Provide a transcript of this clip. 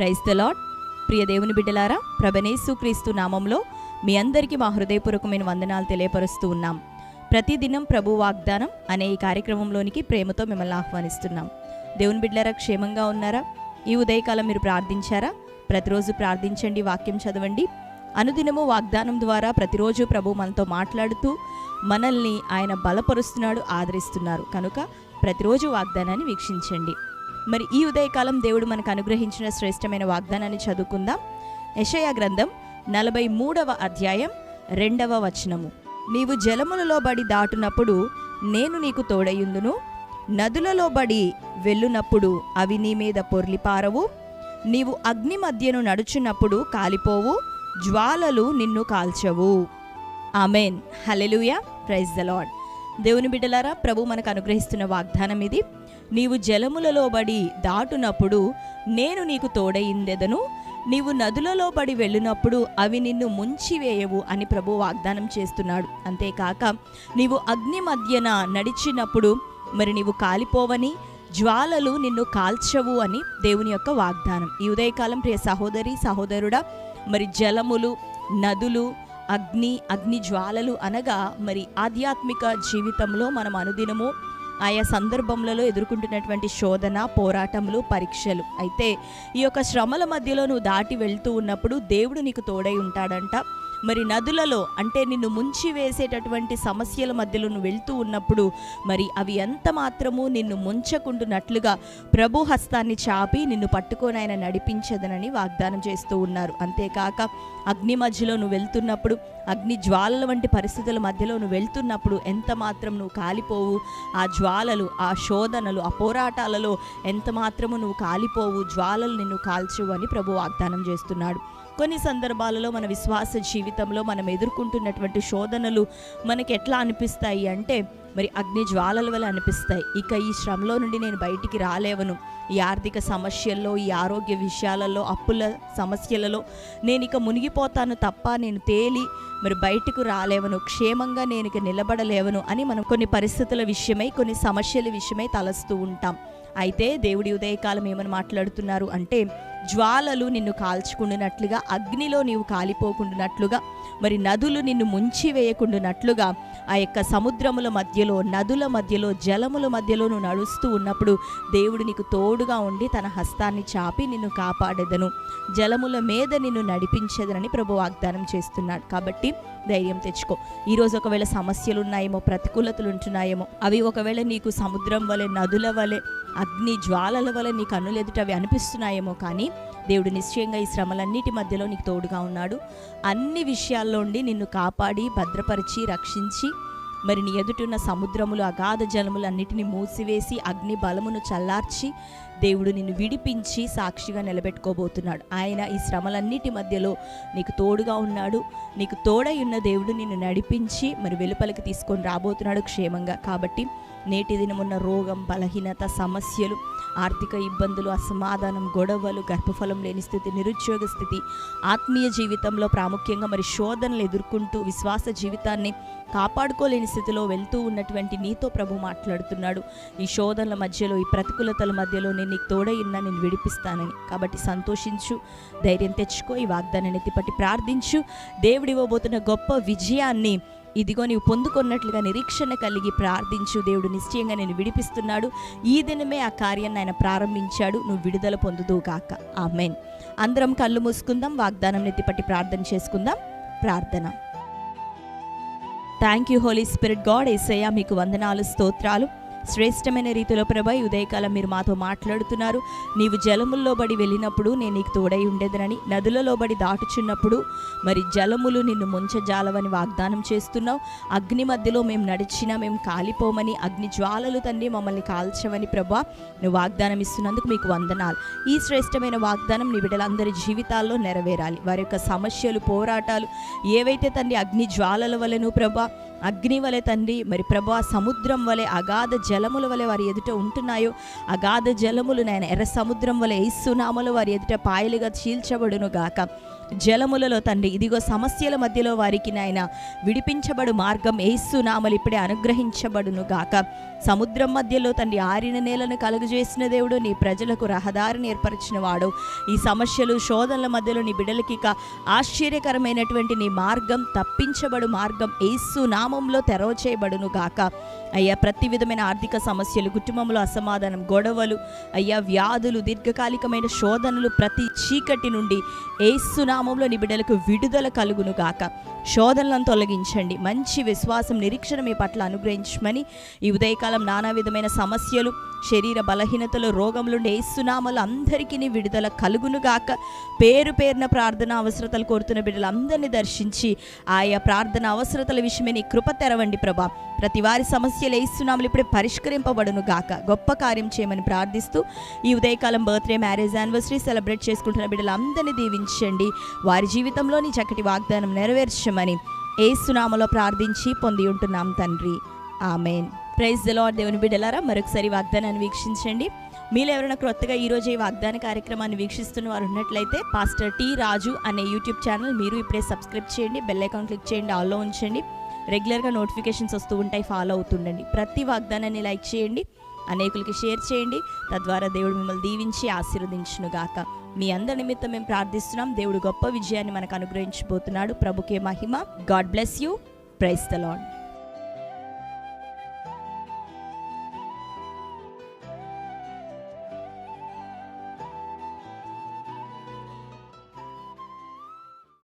Praise the lord ప్రియ దేవుని బిడ్డలారా ప్రభనేసు క్రీస్తు నామంలో మీ అందరికీ మా హృదయపూర్వకమైన వందనాలు తెలియపరుస్తూ ఉన్నాం. ప్రతిదినం ప్రభు వాగ్దానం అనే ఈ కార్యక్రమంలోనికి ప్రేమతో మిమ్మల్ని ఆహ్వానిస్తున్నాం. దేవుని బిడ్డలారా క్షేమంగా ఉన్నారా? ఈ ఉదయకాలం మీరు ప్రార్థించారా? ప్రతిరోజు ప్రార్థించండి వాక్యం చదవండి. అనుదినము వాగ్దానం ద్వారా ప్రతిరోజు ప్రభు మనతో మాట్లాడుతూ మనల్ని ఆయన బలపరుస్తున్నాడు ఆదరిస్తున్నారు. కనుక ప్రతిరోజు వాగ్దానాన్ని వీక్షించండి. మరి ఈ ఉదయకాలం దేవుడు మనకు అనుగ్రహించిన శ్రేష్టమైన వాగ్దానాన్ని చదువుకుందాం. యషయా గ్రంథం నలభై మూడవ అధ్యాయం రెండవ వచనము. నీవు జలములలో బడి దాటునప్పుడు నేను నీకు తోడయుందును నదులలో బడి వెళ్ళునప్పుడు అవి నీ మీద పొర్లిపారవు. నీవు అగ్ని మధ్యను నడుచున్నప్పుడు కాలిపోవు. జ్వాలలు నిన్ను కాల్చవు. Amen. Hallelujah praise the Lord దేవుని బిడ్డలారా ప్రభు మనకు అనుగ్రహిస్తున్న వాగ్దానం ఇది. నీవు జలములలో బడి దాటునప్పుడు నేను నీకు తోడయిందెదను. నీవు నదులలో బడి వెళ్ళినప్పుడు అవి నిన్ను ముంచివేయవు అని ప్రభు వాగ్దానం చేస్తున్నాడు. అంతేకాక నీవు అగ్ని మధ్యన నడిచినప్పుడు మరి నీవు కాలిపోవని జ్వాలలు నిన్ను కాల్చవు అని దేవుని యొక్క వాగ్దానం. ఈ ఉదయకాలం ప్రియ సహోదరి సహోదరుడా మరి జలములు నదులు అగ్ని అగ్ని జ్వాలలు అనగా మరి ఆధ్యాత్మిక జీవితంలో మనం అనుదినము ఆయా సందర్భములలో ఎదుర్కొంటున్నటువంటి శోధన పోరాటములు పరీక్షలు. అయితే ఈ యొక్క శ్రమల మధ్యలో నువ్వు దాటి వెళ్తూ ఉన్నప్పుడు దేవుడు నీకు తోడై ఉంటాడంట. మరి నదులలో అంటే నిన్ను ముంచి వేసేటటువంటి సమస్యల మధ్యలో నువ్వు వెళ్తూ ఉన్నప్పుడు మరి అవి ఎంత మాత్రము నిన్ను ముంచకుండునట్లుగా ప్రభు హస్తాన్ని చాపి నిన్ను పట్టుకొని ఆయన నడిపించదనని వాగ్దానం చేస్తూ ఉన్నారు. అంతేకాక అగ్ని మధ్యలో నువ్వు వెళ్తున్నప్పుడు అగ్ని జ్వాలల వంటి పరిస్థితుల మధ్యలో నువ్వు వెళ్తున్నప్పుడు ఎంత మాత్రం నువ్వు కాలిపోవు? ఆ జ్వాలలు ఆ శోధనలు ఆ పోరాటాలలో ఎంత మాత్రము నువ్వు కాలిపోవు? జ్వాలలు నిన్ను కాల్చవు అని ప్రభు వాగ్దానం చేస్తున్నాడు. కొన్ని సందర్భాలలో మన విశ్వాస జీవితంలో మనం ఎదుర్కొంటున్నటువంటి శోధనలు మనకి ఎట్లా అనిపిస్తాయి అంటే మరి అగ్ని జ్వాలల వల్ల అనిపిస్తాయి. ఇక ఈ శ్రమలో నుండి నేను బయటికి రాలేవను. ఈ ఆర్థిక సమస్యల్లో ఈ ఆరోగ్య విషయాలలో అప్పుల సమస్యలలో నేను ఇక మునిగిపోతాను తప్ప నేను తేలి మరి బయటకు రాలేవను. క్షేమంగా నేను ఇక నిలబడలేవను అని మనం కొన్ని పరిస్థితుల విషయమై కొన్ని సమస్యల విషయమై తలస్తూ ఉంటాం. అయితే దేవుడి ఉదయకాలం ఏమని మాట్లాడుతున్నారు అంటే జ్వాలలు నిన్ను కాల్చుకుండునట్లుగా అగ్నిలో నీవు కాలిపోకుండునట్లుగా మరి నదులు నిన్ను ముంచి వేయకుండునట్లుగా ఆ యొక్క సముద్రముల మధ్యలో నదుల మధ్యలో జలముల మధ్యలో నువ్వు నడుస్తూ ఉన్నప్పుడు దేవుడు నీకు తోడుగా ఉండి తన హస్తాన్ని చాపి నిన్ను కాపాడెదను. జలముల మీద నిన్ను నడిపించేదనని ప్రభు వాగ్దానం చేస్తున్నాడు. కాబట్టి ధైర్యం తెచ్చుకో. ఈరోజు ఒకవేళ సమస్యలు ఉన్నాయేమో ప్రతికూలతలు ఉంటున్నాయేమో అవి ఒకవేళ నీకు సముద్రం వలె నదుల వలె అగ్ని జ్వాలల వలె నీ కన్నులెదుట అవి అనిపిస్తున్నాయేమో కానీ దేవుడు నిశ్చయంగా ఈ శ్రమలన్నిటి మధ్యలో నీకు తోడుగా ఉన్నాడు. అన్ని విషయాల్లో ఉండి నిన్ను కాపాడి భద్రపరిచి రక్షించి మరి నీ ఎదుటున్న సముద్రములు అగాధ జలములన్నిటిని మూసివేసి అగ్ని బలమును చల్లార్చి దేవుడు నిన్ను విడిపించి సాక్షిగా నిలబెట్టుకోబోతున్నాడు. ఆయన ఈ శ్రమలన్నిటి మధ్యలో నీకు తోడుగా ఉన్నాడు. నీకు తోడై ఉన్న దేవుడు నిన్ను నడిపించి మరి వెలుపలికి తీసుకొని రాబోతున్నాడు క్షేమంగా. కాబట్టి నేటి దినమున్న రోగం బలహీనత సమస్యలు ఆర్థిక ఇబ్బందులు అసమాధానం గొడవలు గర్భఫలం లేని స్థితి నిరుద్యోగ స్థితి ఆత్మీయ జీవితంలో ప్రాముఖ్యంగా మరి శోధనలు ఎదుర్కొంటూ విశ్వాస జీవితాన్ని కాపాడుకోలేని స్థితిలో వెళ్తూ ఉన్నటువంటి నీతో ప్రభు మాట్లాడుతున్నాడు. ఈ శోధనల మధ్యలో ఈ ప్రతికూలతల మధ్యలో నేను నీకు తోడై నేను విడిపిస్తానని. కాబట్టి సంతోషించు ధైర్యం తెచ్చుకో ఈ వాగ్దానాన్ని ఎత్తిపట్టి ప్రార్థించు. దేవుడు ఇవ్వబోతున్న గొప్ప విజయాన్ని ఇదిగో నీవు పొందుకున్నట్లుగా నిరీక్షణ కలిగి ప్రార్థించు. దేవుడు నిశ్చయంగా నేను విడిపిస్తున్నాడు. ఈ దినమే ఆ కార్యాన్ని ఆయన ప్రారంభించాడు. నువ్వు విడుదల పొందుదువు కాక ఆ మెయిన్ అందరం కళ్ళు మూసుకుందాం. వాగ్దానం నెత్తిపట్టి ప్రార్థన చేసుకుందాం. ప్రార్థన. Thank you Holy Spirit God Yesayya మీకు వందనాలు స్తోత్రాలు. శ్రేష్టమైన రీతిలో ప్రభా ఈ ఉదయకాలం మీరు మాతో మాట్లాడుతున్నారు. నీవు జలముల్లో బడి వెళ్ళినప్పుడు నేను నీకు తోడై ఉండేదనని నదులలో బడి దాటుచున్నప్పుడు మరి జలములు నిన్ను ముంచజాలవని వాగ్దానం చేస్తున్నావు. అగ్ని మధ్యలో మేము నడిచినా మేము కాలిపోమని అగ్ని జ్వాలలు తండ్రి మమ్మల్ని కాల్చవని ప్రభా నువ్వు వాగ్దానం ఇస్తున్నందుకు మీకు వందనాలు. ఈ శ్రేష్టమైన వాగ్దానం నీ బిడ్డలందరి జీవితాల్లో నెరవేరాలి. వారి యొక్క సమస్యలు పోరాటాలు ఏవైతే తండ్రి అగ్ని జ్వాలల వలన ప్రభా అగ్ని వలె తండ్రి మరి ప్రభా సముద్రం వలె అగాధ జలముల వలె వారి ఎదుట ఉంటున్నాయో అగాధ జలములు నేను ఎర్ర సముద్రం వలె ఇస్తున్నామలు వారి ఎదుట పాయలుగా చీల్చబడును గాక జలములలో తండ్రి. ఇదిగో సమస్యల మధ్యలో వారికి నాయన విడిపించబడు మార్గం ఏసునామలు ఇప్పుడే అనుగ్రహించబడును గాక. సముద్రం మధ్యలో తండ్రి ఆరిన నేలను కలుగజేసిన దేవుడు నీ ప్రజలకు రహదారిని ఏర్పరిచిన వాడు ఈ సమస్యలు శోధనల మధ్యలో నీ బిడ్డలకి ఆశ్చర్యకరమైనటువంటి నీ మార్గం తప్పించబడు మార్గం ఏసు నామంలో తెరవ చేయబడును గాక. అయ్యా ప్రతి విధమైన ఆర్థిక సమస్యలు కుటుంబంలో అసమాధానం గొడవలు అయ్యా వ్యాధులు దీర్ఘకాలికమైన శోధనలు ప్రతి చీకటి నుండి ఏసు నామంలో నీ బిడ్డలకు విడుదల కలుగును గాక. శోధనలను తొలగించండి. మంచి విశ్వాసం నిరీక్షణ మీ పట్ల అనుగ్రహించమని ఈ ఉదయకాలం నానా విధమైన సమస్యలు శరీర బలహీనతలు రోగములుండి ఏసునామలు అందరికీ నీ విడుదల కలుగునుగాక పేరు పేరున ప్రార్థన అవసరతలు కోరుతున్న బిడ్డలందరినీ దర్శించి ఆయా ప్రార్థన అవసరతల విషయమే నీ కృప తెరవండి ప్రభా. ప్రతి వారి సమస్యలు ఏసునామలు ఇప్పుడే పరిష్కరింపబడును గాక. గొప్ప కార్యం చేయమని ప్రార్థిస్తూ ఈ ఉదయకాలం బర్త్డే మ్యారేజ్ యానివర్సరీ సెలబ్రేట్ చేసుకుంటున్న బిడ్డలందరినీ దీవించండి. వారి జీవితంలోని చక్కటి వాగ్దానం నెరవేర్చమని ఏసునామలో ప్రార్థించి పొంది ఉంటున్నాం తండ్రి. ఆమెన్. ప్రైజ్ ద లార్డ్ దేవుని బిడ్డలారా మరొకసారి వాగ్దానాన్ని వీక్షించండి. మీరు ఎవరైనా క్రొత్తగా ఈరోజు ఈ వాగ్దాన కార్యక్రమాన్ని వీక్షిస్తున్న వారు ఉన్నట్లయితే పాస్టర్ టి రాజు అనే యూట్యూబ్ ఛానల్ మీరు ఇప్పుడే సబ్స్క్రైబ్ చేయండి బెల్ ఐకాన్ క్లిక్ చేయండి ఆల్లో ఉంచండి. రెగ్యులర్గా నోటిఫికేషన్స్ వస్తూ ఉంటాయి ఫాలో అవుతుండండి. ప్రతి వాగ్దానాన్ని లైక్ చేయండి. అనేకులకి షేర్ చేయండి. తద్వారా దేవుడు మిమ్మల్ని దీవించి ఆశీర్వదించును గాక మీ అందరి నిమిత్తం మేము ప్రార్థిస్తున్నాం. దేవుడు గొప్ప విజయాన్ని మనకు అనుగ్రహించబోతున్నాడు. ప్రభుకే మహిమ. God bless you. Praise the Lord